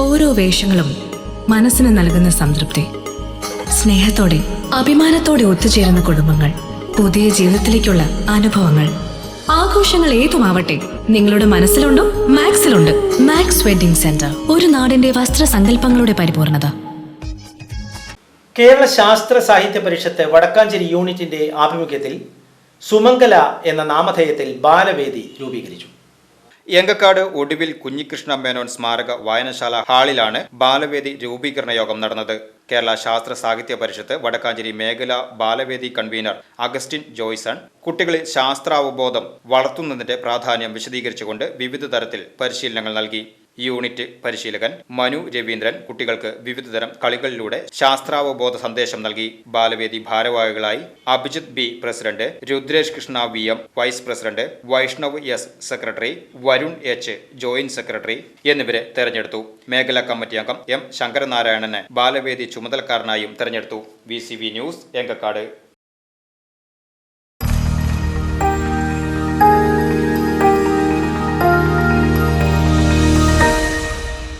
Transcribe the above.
ഓരോ വേഷങ്ങളും മനസ്സിന് നൽകുന്ന സംതൃപ്തി. സ്നേഹത്തോടെ അഭിമാനത്തോടെ ഒത്തുചേരുന്ന കുടുംബങ്ങൾ പുതിയ ജീവിതത്തിലേക്കുള്ള അനുഭവങ്ങൾ. ആഘോഷങ്ങൾ ഏതുമാവട്ടെ നിങ്ങളുടെ മനസ്സിലുണ്ടോ മാക്സിലുണ്ട്. മാക്സ് വെഡിംഗ് സെന്റർ ഒരു നാടിന്റെ വസ്ത്രസങ്കല്പങ്ങളുടെ പരിപൂർണത. കേരള ശാസ്ത്ര സാഹിത്യ പരിഷത്ത് വടക്കാഞ്ചേരി യൂണിറ്റിന്റെ ആഭിമുഖ്യത്തിൽ സുമംഗല എന്ന നാമധേയത്തിൽ ബാലവേദി രൂപീകരിച്ചു. എങ്കക്കാട് ഒടുവിൽ കുഞ്ഞികൃഷ്ണ മേനോൻ സ്മാരക വായനശാല ഹാളിലാണ് ബാലവേദി രൂപീകരണ യോഗം നടന്നത്. കേരള ശാസ്ത്ര സാഹിത്യ പരിഷത്ത് വടക്കാഞ്ചേരി മേഖല ബാലവേദി കൺവീനർ അഗസ്റ്റിൻ ജോയ്സൺ കുട്ടികളിൽ ശാസ്ത്രാവബോധം വളർത്തുന്നതിന്റെ പ്രാധാന്യം വിശദീകരിച്ചുകൊണ്ട് വിവിധ തരത്തിൽ പരിശീലനങ്ങൾ നൽകി. യൂണിറ്റ് പരിശീലകൻ മനു രവീന്ദ്രൻ കുട്ടികൾക്ക് വിവിധതരം കളികളിലൂടെ ശാസ്ത്രാവബോധ സന്ദേശം നൽകി. ബാലവേദി ഭാരവാഹികളായി Abhijith B president Rudresh Krishna V M vice president Vaishnav S secretary Varun H joint secretary എന്നിവരെ തെരഞ്ഞെടുത്തു. മേഖലാ കമ്മിറ്റി അംഗം എം ശങ്കരനാരായണനെ ബാലവേദി ചുമതലക്കാരനായും തെരഞ്ഞെടുത്തു. V news Engakkad